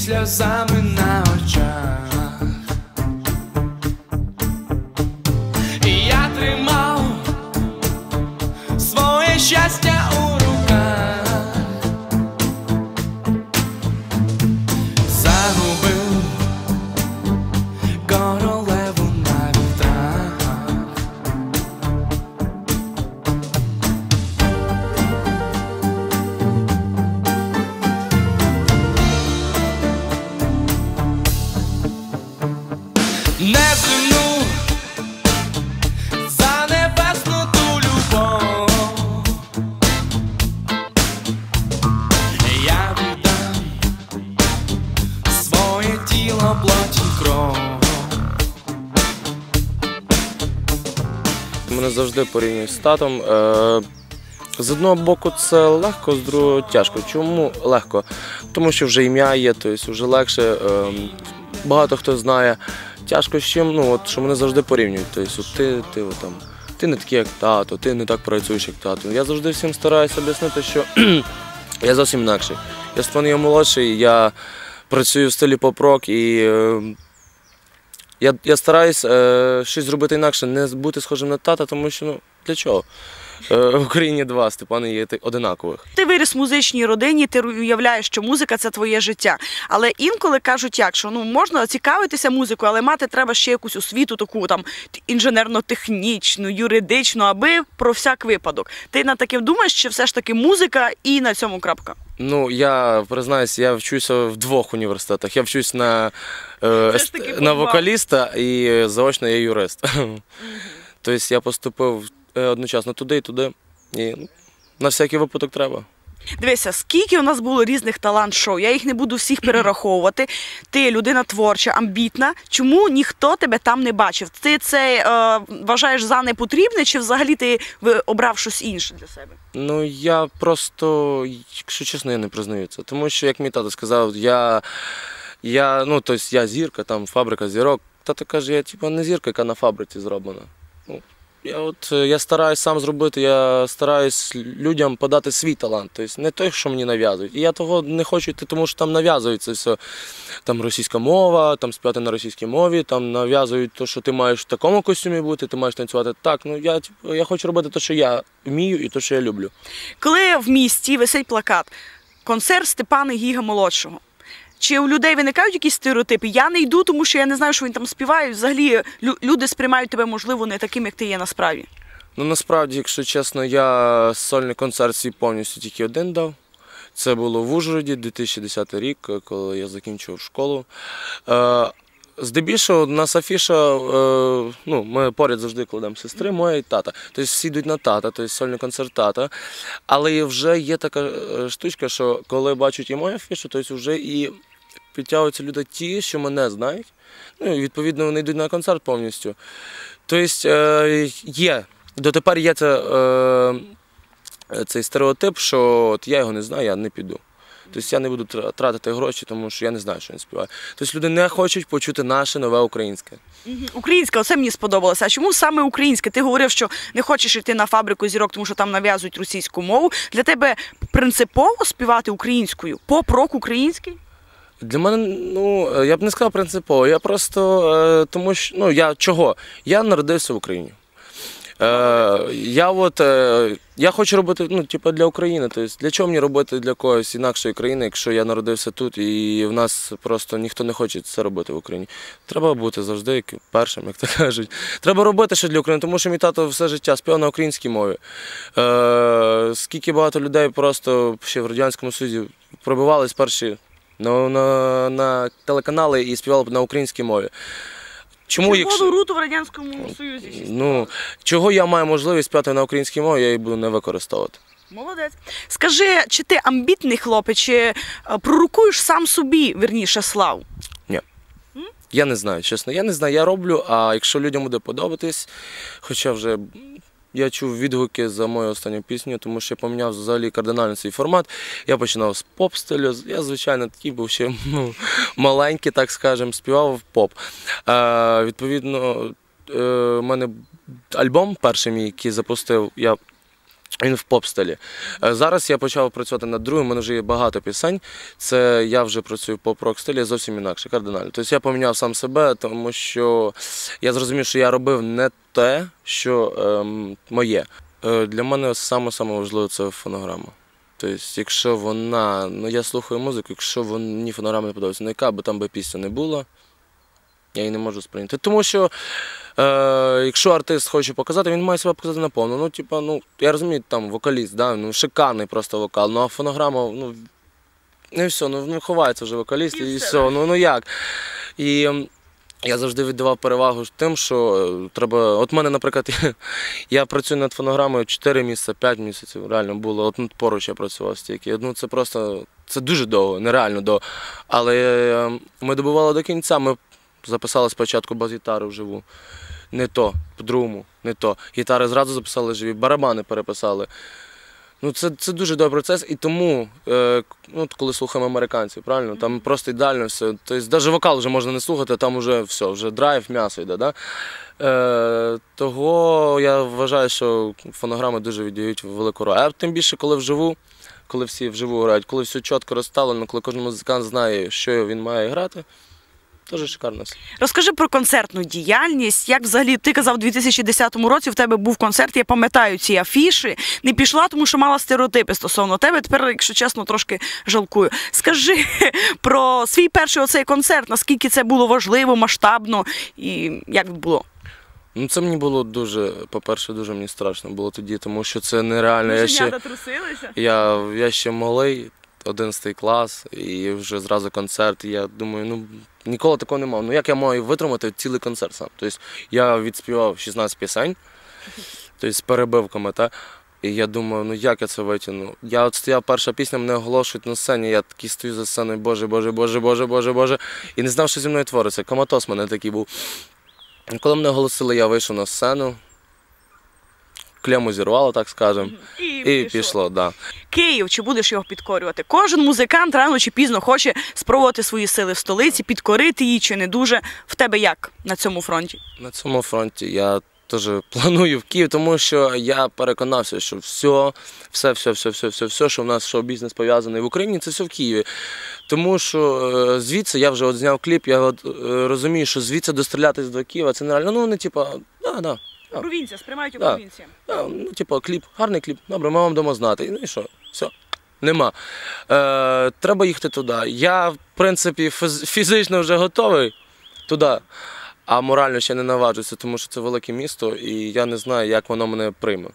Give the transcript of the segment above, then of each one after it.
сльозами на очах. Завжди порівнюють з татом. Е, З одного боку це легко, з другого тяжко. Чому легко? Тому що вже ім'я є, тобто вже легше. е, Багато хто знає. Тяжко з чим, ну от що мене завжди порівнюють. Тобто, ти, ти от, там, ти не такий, як тато, ти не так працюєш, як тато. Я завжди всім стараюся об'яснити, що я зовсім інакший. Я Степан молодший, я працюю в стилі поп-рок і е, я, я стараюсь е, щось зробити інакше, не бути схожим на тата, тому що ну для чого? Е, в Україні два Степани є одинакових. Ти виріс в музичній родині, ти уявляєш, що музика це твоє життя. Але інколи кажуть, як що ну можна цікавитися музикою, але мати треба ще якусь освіту, таку там інженерно-технічну, юридичну, аби про всяк випадок. Ти на таке думаєш, чи все ж таки музика і на цьому крапка? Ну я признаюсь, я вчуся в двох університетах. Я вчусь на, е, на вокаліста і заочно я юрист. Тобто я поступив одночасно туди і туди. І ну, на всякий випадок треба. Дивися, скільки у нас було різних талант-шоу. Я їх не буду всіх перераховувати. Ти людина творча, амбітна. Чому ніхто тебе там не бачив? Ти це е, вважаєш за непотрібне, чи взагалі ти обрав щось інше для себе? Ну я просто, якщо чесно, я не признаю це. Тому що, як мій тато сказав, я, я ну, тобто я зірка, там фабрика зірок. Тато каже, я типу, не зірка, яка на фабриці зроблена. Ну, я от е, я стараюсь сам зробити, я стараюсь людям подати свій талант. Тобто не той, що мені нав'язують. І я того не хочу тому що там нав'язують це все. Там російська мова, там співати на російській мові, там нав'язують те, що ти маєш в такому костюмі бути, ти маєш танцювати так. Ну я типу, я хочу робити те, що я вмію і те, що я люблю. Коли в місті висить плакат концерт Степана Гіга молодшого. Чи у людей виникають якісь стереотипи? Я не йду, тому що я не знаю, що він там співає. Взагалі лю- люди сприймають тебе, можливо, не таким, як ти є насправді. Ну насправді, якщо чесно, я сольний концерт свій повністю тільки один дав. Це було в Ужгороді 2010 рік, коли я закінчував школу. Е, здебільшого нас афіша, е, ну, ми поряд завжди кладемо сестри, моя і тата. Тобто всі йдуть на тата, тобто сольний концерт тата. Але вже є така е, штучка, що коли бачать і мою афішу, тобто вже і підтягуються люди ті, що мене знають. Ну, і відповідно, вони йдуть на концерт повністю. Тобто е, є. Дотепер є це, е, цей стереотип, що от я його не знаю, я не піду. Тобто я не буду тратити гроші, тому що я не знаю, що він співає. Тобто люди не хочуть почути наше нове українське. Українська, оце мені сподобалося. А чому саме українське? Ти говорив, що не хочеш йти на фабрику зірок, тому що там нав'язують російську мову. Для тебе принципово співати українською? Поп-рок український? Для мене, ну, е, я б не сказав принципово. Я просто е, тому що ну я чого? Я народився в Україні. Е, я от е, я хочу робити ну, типу, для України. Тобто, для чого мені робити для когось інакшої країни, якщо я народився тут і в нас просто ніхто не хоче це робити в Україні. Треба бути завжди першим, як то кажуть. Треба робити що для України, тому що мій тато все життя співав на українській мові. Е, скільки багато людей просто ще в Радянському Союзі пробивались перші на, на, на телеканали і співали б на українській мові. Чому, Червону руту в Радянському Союзі. Ну, чого я маю можливість співати на українській мові, я її буду не використовувати. Молодець. Скажи, чи ти амбітний хлопець, чи е, пророкуєш сам собі, верніше, славу? Я не знаю, чесно, я не знаю, я роблю, а якщо людям буде подобатись, хоча вже я чув відгуки за мою останню пісню, тому що я поміняв взагалі кардинально свій формат. Я починав з поп-стилю. Я, звичайно, такий був ще ну, маленький, так скажемо, співав поп. Е, відповідно, е, мене альбом перший мій, який запустив, я Він в поп-стилі. Е, Зараз я почав працювати над другим, у мене вже є багато пісень. Це я вже працюю в поп-рок стилі зовсім інакше, кардинально. Тобто я поміняв сам себе, тому що я зрозумів, що я робив не те, що ем, моє. Е, Для мене саме саме важливе це фонограма. Тобто, якщо вона, ну я слухаю музику, якщо мені фонограма не подобається, ну яка би там би пісня не була, я її не можу сприйняти. Тому що е, якщо артист хоче показати, він має себе показати наповну. Ну, типа, ну, я розумію, там вокаліст, да, ну, шикарний просто вокал, ну а фонограма, ну, не все, ну, ну ховається вже вокаліст і, І все. все, Ну, ну як? І ем, я завжди віддавав перевагу тим, що е, треба. От мене, наприклад, я працюю над фонограмою 4 місяці, 5 місяців. Реально було. От поруч я працював стільки. Ну це просто це дуже довго, нереально довго. Але е, ми добували до кінця. Ми записали спочатку бас-гітару вживу. Не то, по-другому, не то. Гітари зразу записали живі, барабани переписали. Ну, це, це дуже добрий процес, і тому, е, ну, коли слухаємо американців, правильно, там просто ідеально все. Тобто, навіть вокал вже можна не слухати, там вже все, вже драйв, м'ясо йде. Да? Е, того я вважаю, що фонограми дуже віддають велику роль. А тим більше, коли вживу, коли всі вживу грають, коли все чітко розставлено, коли кожен музикант знає, що він має грати, теж шикарно. Розкажи про концертну діяльність. Як взагалі ти казав, у 2010 році в тебе був концерт, я пам'ятаю ці афіші. Не пішла, тому що мала стереотипи стосовно тебе. Тепер, якщо чесно, трошки жалкую. Скажи про свій перший оцей концерт, наскільки це було важливо, масштабно і як було? Ну, це мені було дуже, по-перше, дуже мені страшно було тоді, тому що це нереально. Я ще, я, я ще малий, 11 клас, і вже зразу концерт. І я думаю, ну ніколи такого не мав. Ну як я маю витримати цілий концерт сам? Тобто я відспівав 16 пісень, тобто з перебивками, та? І я думаю, ну як я це витягну? Я от стояв, перша пісня, мене оголошують на сцені, я такий стою за сценою, боже, боже, боже, боже, боже, боже. І не знав, що зі мною твориться. Коматоз мене такий був. Коли мене оголосили, я вийшов на сцену. Клему зірвало, так скажемо. І пішло. Да. Київ, чи будеш його підкорювати? Кожен музикант рано чи пізно хоче спробувати свої сили в столиці, підкорити її чи не дуже. В тебе як на цьому фронті? На цьому фронті я теж планую в Київ, тому що я переконався, що все, все, все, все, все, все, все, що в нас шоу-бізнес пов'язаний в Україні, це все в Києві. Тому що е, звідси я вже от зняв кліп, я от, е, розумію, що звідси дострілятись до Києва, це нереально. Ну, вони, типа, да, да. Провінція, сприймають Да. провінція. Да, ну, типу, кліп, гарний кліп, добре, ми вам дамо знати. Ну і що? Все. Нема. Е, треба їхати туди. Я, в принципі, фіз- фізично вже готовий туди, а морально ще не наважуся, тому що це велике місто, і я не знаю, як воно мене прийме.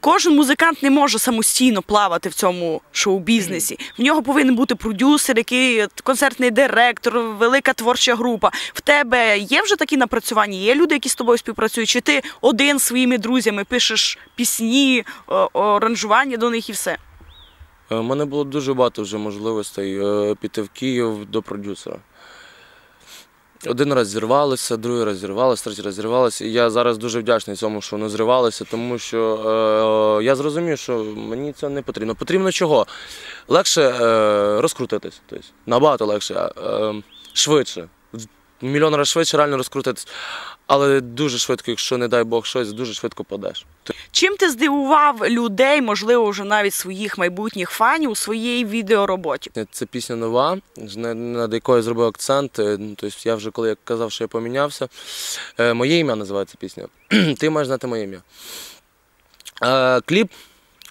Кожен музикант не може самостійно плавати в цьому шоу-бізнесі. В нього повинен бути продюсер, який концертний директор, велика творча група. В тебе є вже такі напрацювання? Є люди, які з тобою співпрацюють? Чи ти один своїми друзями пишеш пісні, оранжування до них і все? У Е, мене було дуже багато вже можливостей е, піти в Київ до продюсера. Один раз зірвалося, другий раз зірвалося, третій раз зірвалося. І я зараз дуже вдячний цьому, що воно зривалося, тому що е, я зрозумів, що мені це не потрібно. Потрібно чого? Легше е, розкрутитись. Тобто, набагато легше, е, швидше. Мільйон разів швидше реально розкрутитись. Але дуже швидко, якщо не дай Бог щось, дуже швидко падеш. Чим ти здивував людей, можливо, вже навіть своїх майбутніх фанів у своїй відеороботі? Це пісня нова, над якою я зробив акцент. Тобто я вже коли я казав, що я помінявся. Е, Моє ім'я називається пісня. Ти маєш знати моє ім'я. Е, Кліп.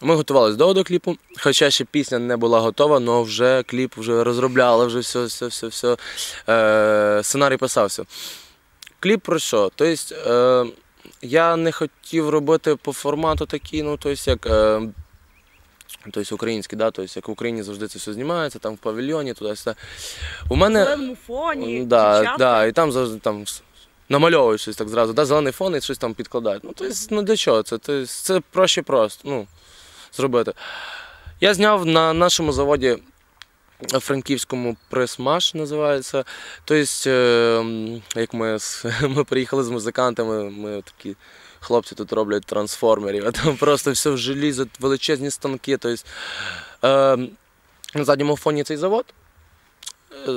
Ми готувалися до кліпу, хоча ще пісня не була готова, але вже кліп вже розробляли, вже все, все, все, все. Е, сценарій писався. Кліп про що? Тобто, е, я не хотів робити по формату такий, ну, тобто, як. Е, Тобто український, да? тобто, як в Україні завжди це все знімається, там в павільйоні, туди сюди. У мене. зеленому фоні, да, да, і там завжди там намальовують щось так зразу, да, зелений фон і щось там підкладають. Ну, тобто, ну для чого це? Тобто, це проще просто ну, зробити. Я зняв на нашому заводі е, франківському прес-маш називається. Тобто, е, як ми, ми приїхали з музикантами, ми такі. Хлопці тут роблять трансформерів, а там просто все в желізо, величезні станки. Тобто, е, на задньому фоні цей завод.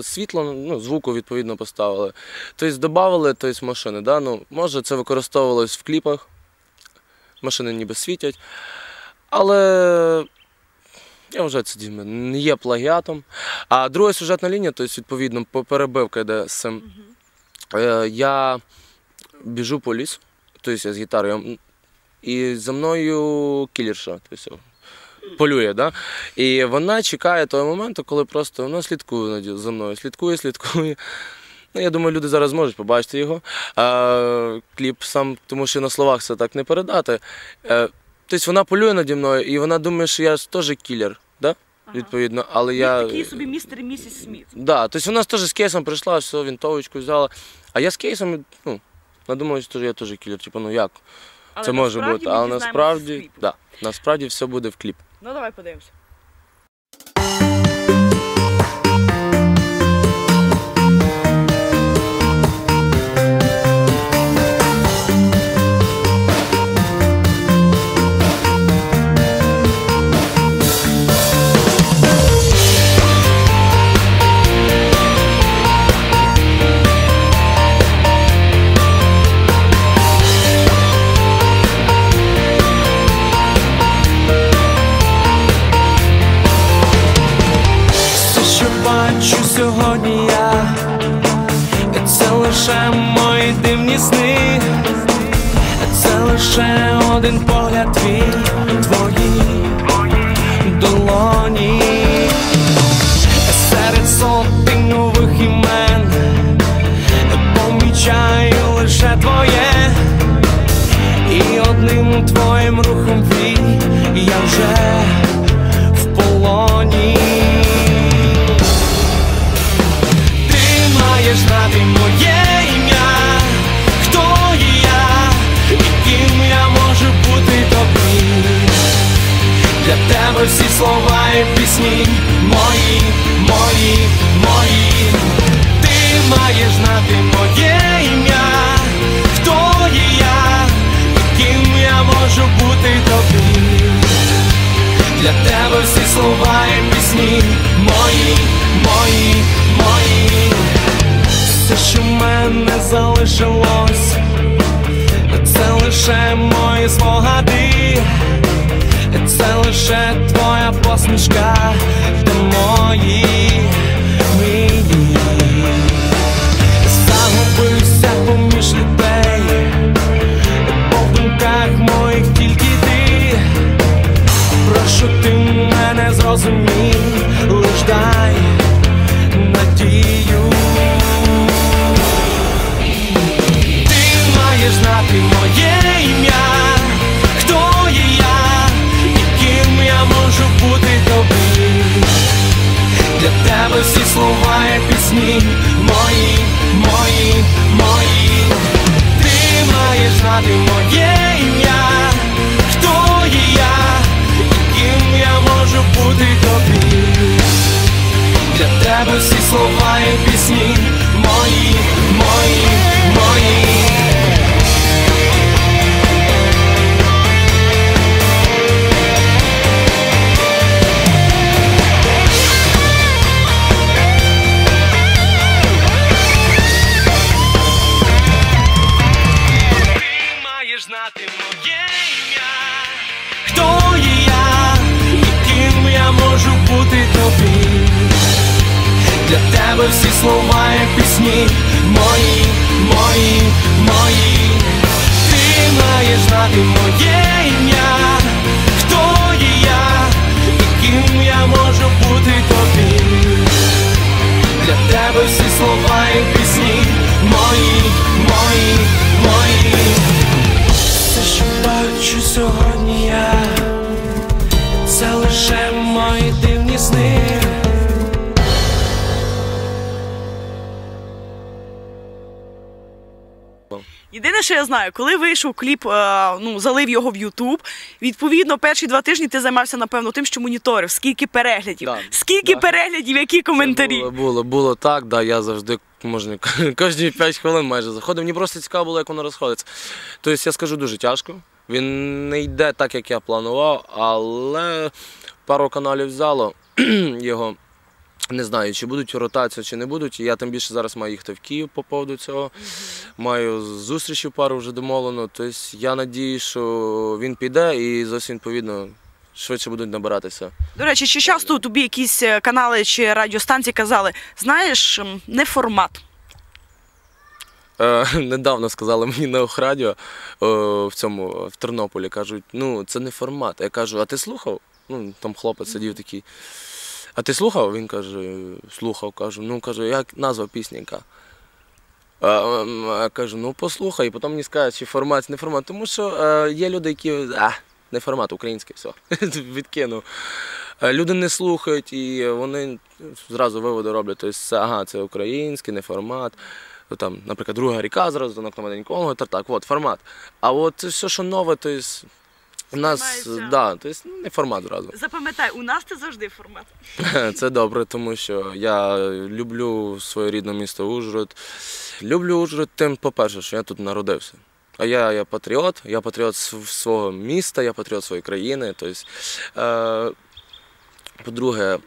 Світло, ну, звуку відповідно поставили. Тобто додавали тобто, машини. Да? Ну, може, це використовувалось в кліпах. Машини ніби світять. Але я вважаю, це дійсно не є плагіатом. А друга сюжетна лінія, тобто, відповідно, по- перебивка йде з цим. Е, Я біжу по лісу, тобто я з гітарою, і за мною кілерша. Тобто, полює, да? І вона чекає того моменту, коли просто вона слідкує за мною, слідкує, слідкує. Ну, я думаю, люди зараз можуть побачити його. А, кліп сам, тому що на словах це так не передати. Е, тобто вона полює наді мною, і вона думає, що я теж кілер, да? відповідно. Але я. Такий собі містер і місіс Сміт. Да, тобто вона теж з кейсом прийшла, все, вінтовочку взяла. А я з кейсом, ну, надумала, що я теж кілер. Типу, ну як? Але це може бути. Але насправді, да, насправді все буде в кліп. Ну давай подивимося. Пісні мої, мої, мої. Ти маєш знати моє ім'я, хто є я, ким я можу бути тобі. Для тебе всі слова і пісні мої, мої, мої. Все, що в мене залишилось, це лише мої спогади, це лише твоя посмішка до мої мрії. Загубився поміж людей, в думках моїх тільки ти. Прошу ти мене зрозумій, лиш дай Єдине, що я знаю, коли вийшов кліп, е, ну залив його в Ютуб. Відповідно, перші два тижні ти займався, напевно, тим, що моніторив, скільки переглядів, Да, скільки да. переглядів, які коментарі. Було, було, було так, да, я завжди можна кожні 5 хвилин майже заходив. Мені просто цікаво було, як воно розходиться. Тобто я скажу дуже тяжко. Він не йде так, як я планував, але пару каналів взяло його. Не знаю, чи будуть ротацію, чи не будуть. Я тим більше зараз маю їхати в Київ по поводу цього. Маю зустрічі пару вже домовлено. Тобто я надію, що він піде і зовсім відповідно швидше будуть набиратися. До речі, чи часто тобі якісь е, канали чи радіостанції казали, знаєш, не формат. Е, недавно сказали мені на Охрадіо е, в цьому в Тернополі. кажуть, ну це не формат. Я кажу, а ти слухав? Ну там хлопець сидів такий. А ти слухав? Він каже, слухав, кажу, ну кажу, як назва пісні яка? А, ем, Я кажу, ну послухай, і потім мені скажуть, чи формат, чи не формат. Тому що е, є люди, які. А, не формат, український, все. Відкинув. Е, Люди не слухають і вони зразу виводи роблять. Тобто, ага, це український, не формат. Там, наприклад, друга ріка зразу на маленького, та так, от формат. А от все, що нове, то есть, у нас Сприймається. да, то есть, ну, не формат зразу. Запам'ятай, у нас це завжди формат. Це добре, тому що я люблю своє рідне місто Ужгород. Люблю Ужгород тим, по-перше, що я тут народився. А я, я патріот, я патріот свого міста, я патріот своєї країни. Тобто, е, по-друге,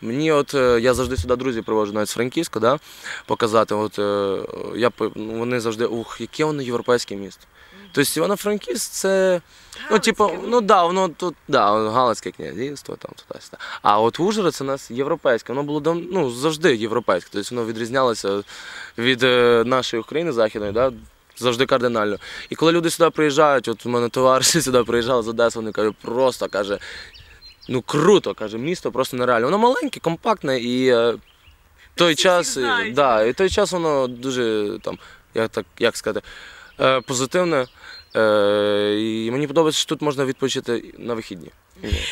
мені от е, я завжди сюди друзів привожу навіть з Франківська, да, показати. От, е, я, ну, вони завжди, ух, яке воно європейське місто. Тобто Івано-Франківськ це. Ну, типу, ну да, воно тут, да, Галицьке князівство, там туди сюди. А от Ужгород це у нас європейське. Воно було дав- ну, завжди європейське. Тобто воно відрізнялося від е, нашої України західної, да, завжди кардинально. І коли люди сюди приїжджають, от у мене товариші сюди приїжджали з Одеси, вони кажуть, просто каже, ну круто, каже, місто просто нереально. Воно маленьке, компактне і е, той час, всіх знають. да, і той час воно дуже там, як так, як сказати, е, позитивне. Е, і мені подобається, що тут можна відпочити на вихідні.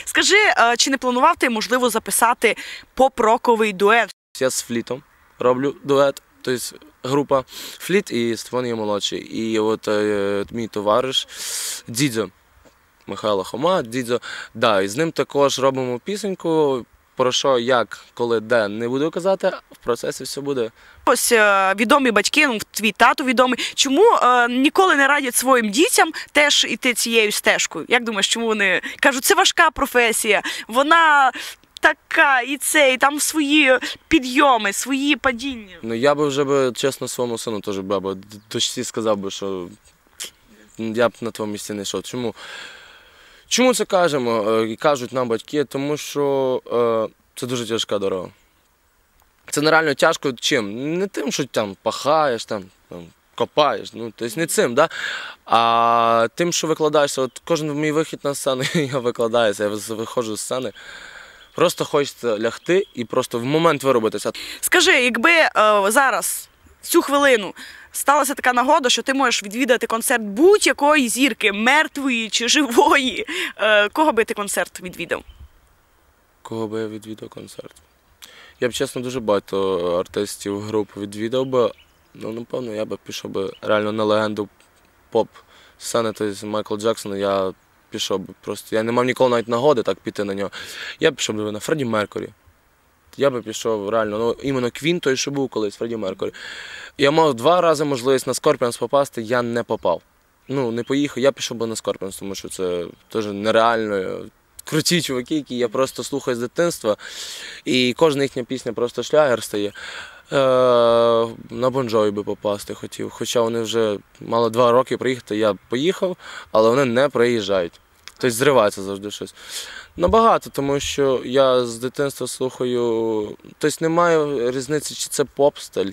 Скажи, е, чи не планував ти, можливо, записати поп-роковий дует? Я з флітом роблю дует, тобто група Фліт і Стефанія молодший. І от е, мій товариш Дідзо Михайло Хома, Дідзо. Да, і з ним також робимо пісеньку. Про що, як, коли, де не буду казати, в процесі все буде. Ось е, відомі батьки, ну, твій тато відомий. Чому е, ніколи не радять своїм дітям теж іти цією стежкою? Як думаєш, чому вони кажуть, це важка професія, вона така, і це, і там свої підйоми, свої падіння. Ну я би вже би, чесно, своєму сину теж би або дочці сказав би, що я б на твоєму місці не йшов. Чому? Чому це кажемо? е, І кажуть нам батьки, тому що е, це дуже тяжка дорога. Це нереально тяжко чим? Не тим, що там пахаєш, там, там копаєш, ну, тобто не цим, да? а тим, що викладаєшся. От кожен мій вихід на сцену, я викладаюся, я виходжу з сцени. Просто хочеться лягти і просто в момент виробитися. Скажи, якби е, зараз, цю хвилину, сталася така нагода, що ти можеш відвідати концерт будь-якої зірки, мертвої чи живої, е, кого би ти концерт відвідав? Кого би я відвідав концерт? Я б чесно дуже багато артистів груп відвідав би. Ну, напевно, я би пішов би реально на легенду поп сцени, тобто Майкл Джексон, я пішов би просто. Я не мав ніколи навіть нагоди так піти на нього. Я пішов би на Фредді Меркурі. Я би пішов реально, ну іменно Квін той, що був колись, Фредді Меркурі. Я мав два рази можливість на Скорпіонс попасти, я не попав. Ну, не поїхав, я пішов би на Скорпіонс, тому що це теж нереально. Круті чуваки, які я просто слухаю з дитинства. І кожна їхня пісня просто шлягер стає. Е, на Бонжові би попасти хотів. Хоча вони вже мали два роки приїхати, я поїхав, але вони не приїжджають. Тобто зривається завжди щось. Набагато, тому що я з дитинства слухаю. Тобто немає різниці, чи це поп-стиль,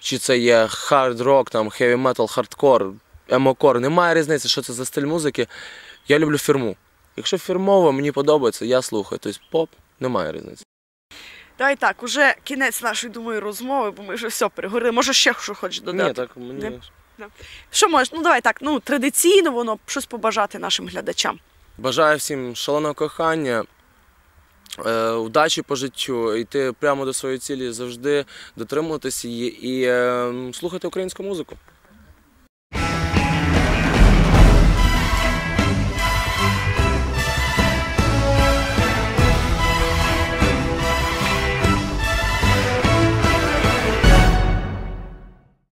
чи це є хард-рок, там, хеві метал, хардкор, емокор. Немає різниці, що це за стиль музики. Я люблю фірму. Якщо фірмово мені подобається, я слухаю. Тобто поп немає різниці. Давай так, уже кінець нашої думаю розмови, бо ми вже все переговорили. Може, ще що хочеш додати? Ні, так мені. Не? Що можеш? Ну давай так, ну традиційно воно щось побажати нашим глядачам. Бажаю всім шаленого кохання, е, удачі по життю, йти прямо до своєї цілі, завжди дотримуватися її і е, слухати українську музику.